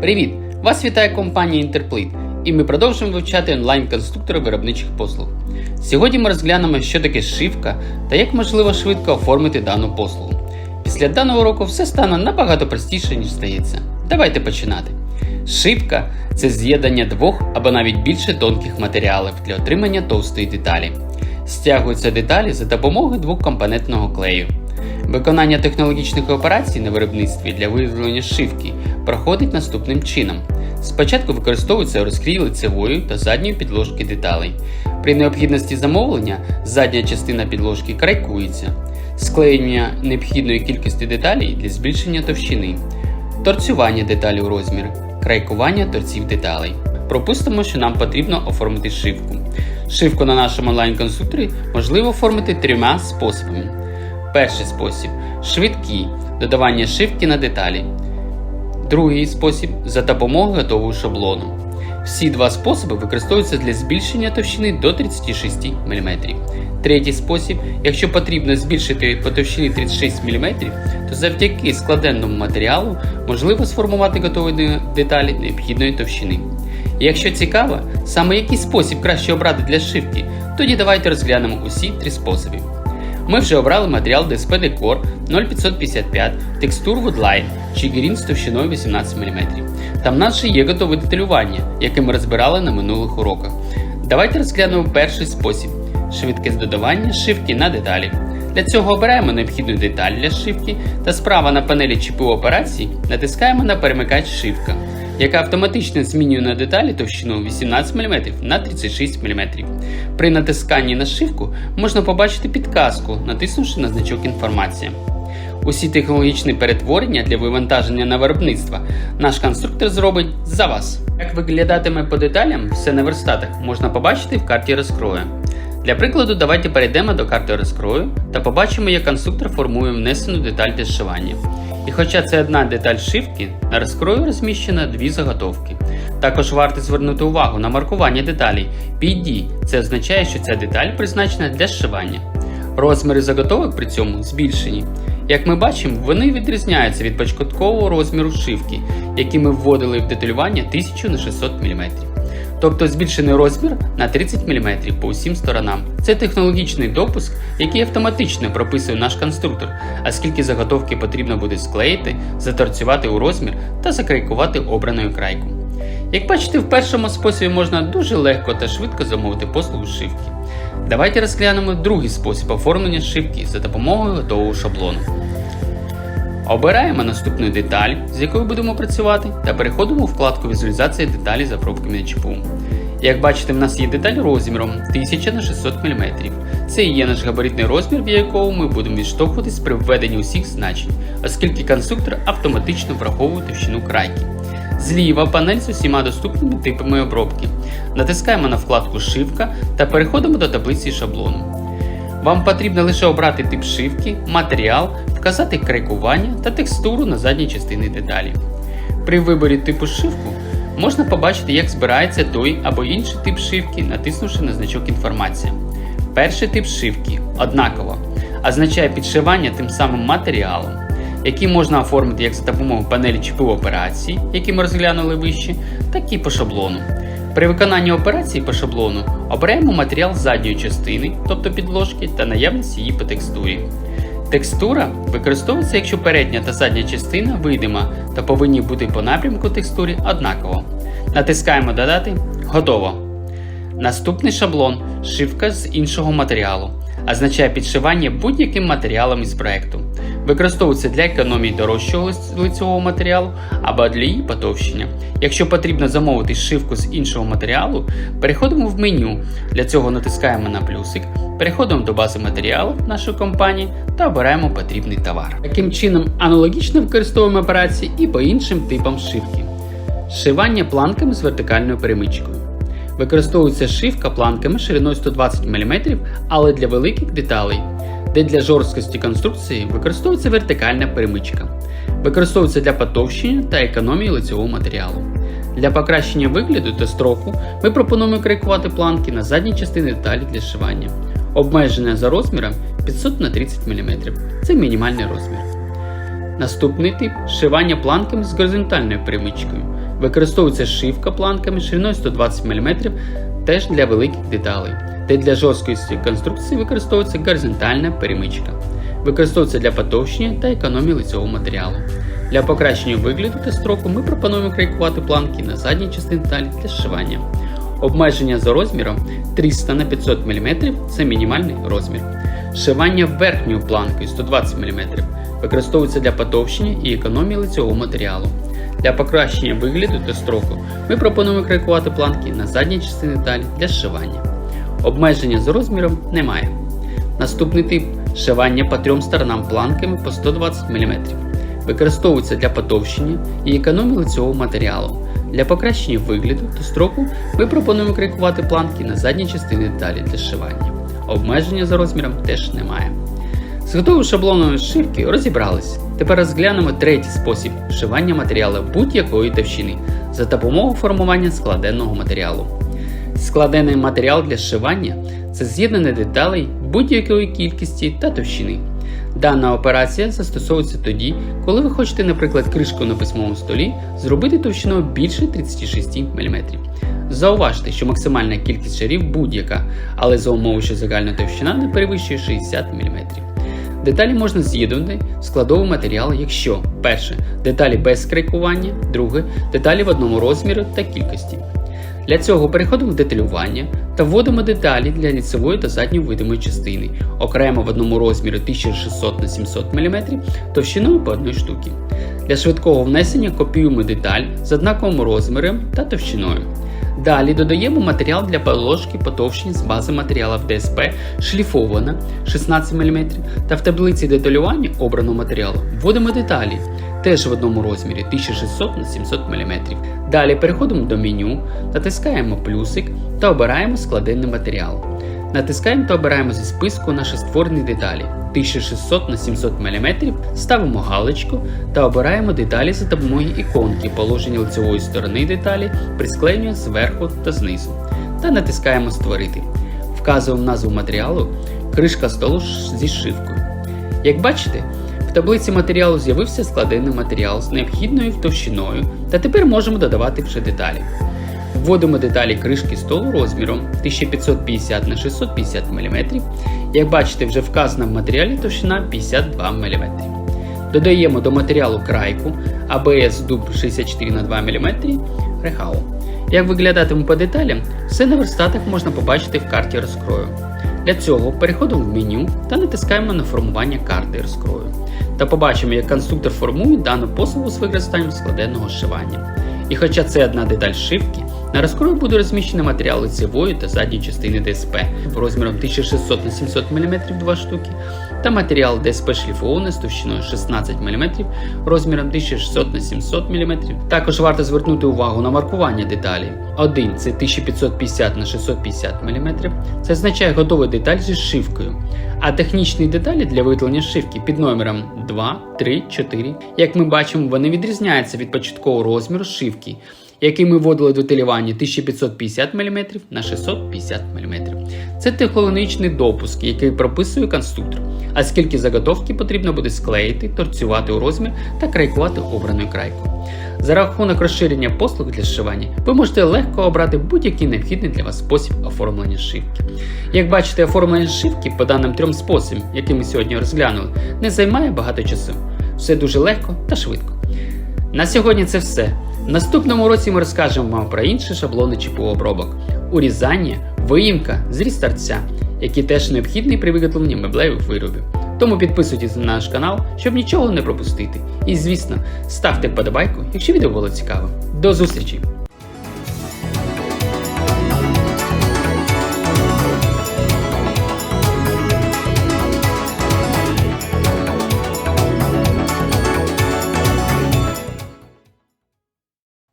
Привіт! Вас вітає компанія Interplate і ми продовжуємо вивчати онлайн-конструктори виробничих послуг. Сьогодні ми розглянемо, що таке шивка та як можливо швидко оформити дану послугу. Після даного уроку все стане набагато простіше, ніж здається. Давайте починати. Шивка це з'єднання двох або навіть більше тонких матеріалів для отримання товстої деталі. Стягуються деталі за допомогою двокомпонентного клею. Виконання технологічних операцій на виробництві для виявлення шивки проходить наступним чином. Спочатку використовується розкрій лицевої та задньої підложки деталей. При необхідності замовлення задня частина підложки крайкується, склеєння необхідної кількості деталей для збільшення товщини, торцювання деталі у розмір, крайкування торців деталей. Пропустимо, що нам потрібно оформити шивку. Шивку на нашому онлайн-конструкторі можливо оформити трьома способами. Перший спосіб швидкий додавання шивки на деталі. Другий спосіб за допомогою готового шаблону. Всі два способи використовуються для збільшення товщини до 36 мм. Третій спосіб, якщо потрібно збільшити по товщині 36 мм, то завдяки складенному матеріалу можливо сформувати готові деталі необхідної товщини. Якщо цікаво, саме який спосіб краще обрати для шивки, тоді давайте розглянемо усі три способи. Ми вже обрали матеріал DSP Decor 0555, текстур Woodline чи Green з товщиною 18 мм. Там в нас же є готове деталювання, яке ми розбирали на минулих уроках. Давайте розглянемо перший спосіб швидке додавання шивки на деталі. Для цього обираємо необхідну деталь для шивки та справа на панелі чіпу операцій натискаємо на перемикач шивка, яка автоматично змінює на деталі товщину 18 мм на 36 мм. При натисканні на шивку можна побачити підказку, натиснувши на значок інформація. Усі технологічні перетворення для вивантаження на виробництво наш конструктор зробить за вас. Як виглядатиме по деталям все на верстатах можна побачити в карті розкрою. Для прикладу, давайте перейдемо до карти розкрою та побачимо, як конструктор формує внесену деталь для зшивання. І хоча це одна деталь шивки, на розкрою розміщено дві заготовки. Також варто звернути увагу на маркування деталей PD. Це означає, що ця деталь призначена для зшивання. Розміри заготовок при цьому збільшені. Як ми бачимо, вони відрізняються від початкового розміру шивки, який ми вводили в деталювання 1000 на 600 мм. Тобто збільшений розмір на 30 мм по усім сторонам. Це технологічний допуск, який автоматично прописує наш конструктор, оскільки заготовки потрібно буде склеїти, заторцювати у розмір та закрайкувати обраною крайку. Як бачите, в першому способі можна дуже легко та швидко замовити послугу шивки. Давайте розглянемо другий спосіб оформлення шивки за допомогою готового шаблону. Обираємо наступну деталь, з якою будемо працювати, та переходимо у вкладку візуалізації деталі пробками на чіпу. Як бачите, в нас є деталь розміром 1000 на 600 мм. Це і є наш габаритний розмір, в якому ми будемо відштовхуватись при введенні усіх значень, оскільки конструктор автоматично враховує товщину крайки. Зліва панель з усіма доступними типами обробки. Натискаємо на вкладку Шивка та переходимо до таблиці шаблону. Вам потрібно лише обрати тип шивки, матеріал, вказати крайкування та текстуру на задній частині деталі. При виборі типу шивку можна побачити, як збирається той або інший тип шивки, натиснувши на значок інформація. Перший тип шивки однаково означає підшивання тим самим матеріалом, який можна оформити як за допомогою панелі чіпу операції, які ми розглянули вище, так і по шаблону. При виконанні операції по шаблону обираємо матеріал задньої частини, тобто підложки, та наявність її по текстурі. Текстура використовується, якщо передня та задня частина видима та повинні бути по напрямку текстурі однаково. Натискаємо Додати. Готово. Наступний шаблон шивка з іншого матеріалу. Означає підшивання будь-яким матеріалом із проекту. Використовується для економії дорожчого лицевого матеріалу або для її потовщення. Якщо потрібно замовити шивку з іншого матеріалу, переходимо в меню. Для цього натискаємо на плюсик, переходимо до бази матеріалу нашої компанії та обираємо потрібний товар. Таким чином, аналогічно використовуємо операції і по іншим типам шивки. Шивання планками з вертикальною перемичкою. Використовується шивка планками шириною 120 мм, але для великих деталей, де для жорсткості конструкції використовується вертикальна перемичка. Використовується для потовщення та економії лицевого матеріалу. Для покращення вигляду та строку ми пропонуємо крайкувати планки на задній частині деталі для шивання. Обмеження за розміром 500 на 30 мм. Це мінімальний розмір. Наступний тип шивання планками з горизонтальною перемичкою. Використовується шивка планками шириною 120 мм теж для великих деталей, де для жорсткості конструкції використовується горизонтальна перемичка. Використовується для потовщення та економії лицевого матеріалу. Для покращення вигляду та строку ми пропонуємо крайкувати планки на задній частині деталі для зшивання. Обмеження за розміром 300 на 500 мм це мінімальний розмір. Шивання верхньою планкою 120 мм використовується для потовщення і економії лицевого матеріалу. Для покращення вигляду та строку ми пропонуємо крайкувати планки на задній частині деталі для зшивання. Обмеження за розміром немає. Наступний тип шивання по трьом сторонам планками по 120 мм. Використовується для потовщення і економії лицевого матеріалу. Для покращення вигляду та строку ми пропонуємо крайкувати планки на задній частині деталі для зшивання. Обмеження за розміром теж немає. З готовою шаблоновою шивки розібрались. Тепер розглянемо третій спосіб вшивання матеріалу будь-якої товщини за допомогою формування складеного матеріалу. Складений матеріал для зшивання це з'єднання деталей будь-якої кількості та товщини. Дана операція застосовується тоді, коли ви хочете, наприклад, кришку на письмовому столі зробити товщиною більше 36 мм. Зауважте, що максимальна кількість шарів будь-яка, але за умови, що загальна товщина не перевищує 60 мм. Деталі можна з'єднувати в складовий матеріал, якщо перше деталі без крайкування, друге деталі в одному розмірі та кількості. Для цього переходимо в деталювання та вводимо деталі для ліцевої та задньої видимої частини, окремо в одному розмірі 1600 на 700 мм товщиною по одній штуці. Для швидкого внесення копіюємо деталь з однаковим розміром та товщиною. Далі додаємо матеріал для положки потовщень з бази матеріалів ДСП шліфована 16 мм та в таблиці деталювання обраного матеріалу вводимо деталі теж в одному розмірі 1600 на 700 мм. Далі переходимо до меню, натискаємо плюсик та обираємо складений матеріал. Натискаємо та обираємо зі списку наші створені деталі 1600 на 700 мм, ставимо галочку та обираємо деталі за допомогою іконки положення лицевої сторони деталі при склеєнні зверху та знизу. Та натискаємо Створити. Вказуємо назву матеріалу кришка столу зі шивкою. Як бачите, в таблиці матеріалу з'явився складений матеріал з необхідною товщиною, та тепер можемо додавати вже деталі. Вводимо деталі кришки столу розміром 1550 на 650 мм. Як бачите, вже вказана в матеріалі товщина 52 мм. Додаємо до матеріалу крайку ABS дуб 64 на 2 мм рехау. Як виглядатиме по деталям, все на верстатах можна побачити в карті розкрою. Для цього переходимо в меню та натискаємо на формування карти розкрою. Та побачимо, як конструктор формує дану посилу з використанням складеного зшивання. І хоча це одна деталь шивки, на розкрою буде розміщено матеріал лицевої та задньої частини ДСП розміром 1600 на 700 мм 2 штуки, та матеріал ДСП шліфований з товщиною 16 мм розміром 1600 на 700 мм. Також варто звернути увагу на маркування деталі. Один це 1550 на 650 мм, це означає готову деталь зі шивкою. А технічні деталі для виготовлення шивки під номером 2, 3, 4, як ми бачимо, вони відрізняються від початкового розміру шивки, який ми вводили до телювання 1550 мм на 650 мм. Це технологічний допуск, який прописує конструктор, а скільки заготовки потрібно буде склеїти, торцювати у розмір та крайкувати обраною крайкою. За рахунок розширення послуг для зшивання, ви можете легко обрати будь-який необхідний для вас спосіб оформлення шивки. Як бачите, оформлення шивки по даним трьом способам, які ми сьогодні розглянули, не займає багато часу. Все дуже легко та швидко. На сьогодні це все. Наступному році ми розкажемо вам про інші шаблони чіпу обробок, урізання, виїмка, зріз торця, які теж необхідні при виготовленні меблевих виробів. Тому підписуйтесь на наш канал, щоб нічого не пропустити. І звісно, ставте вподобайку, якщо відео було цікаве. До зустрічі!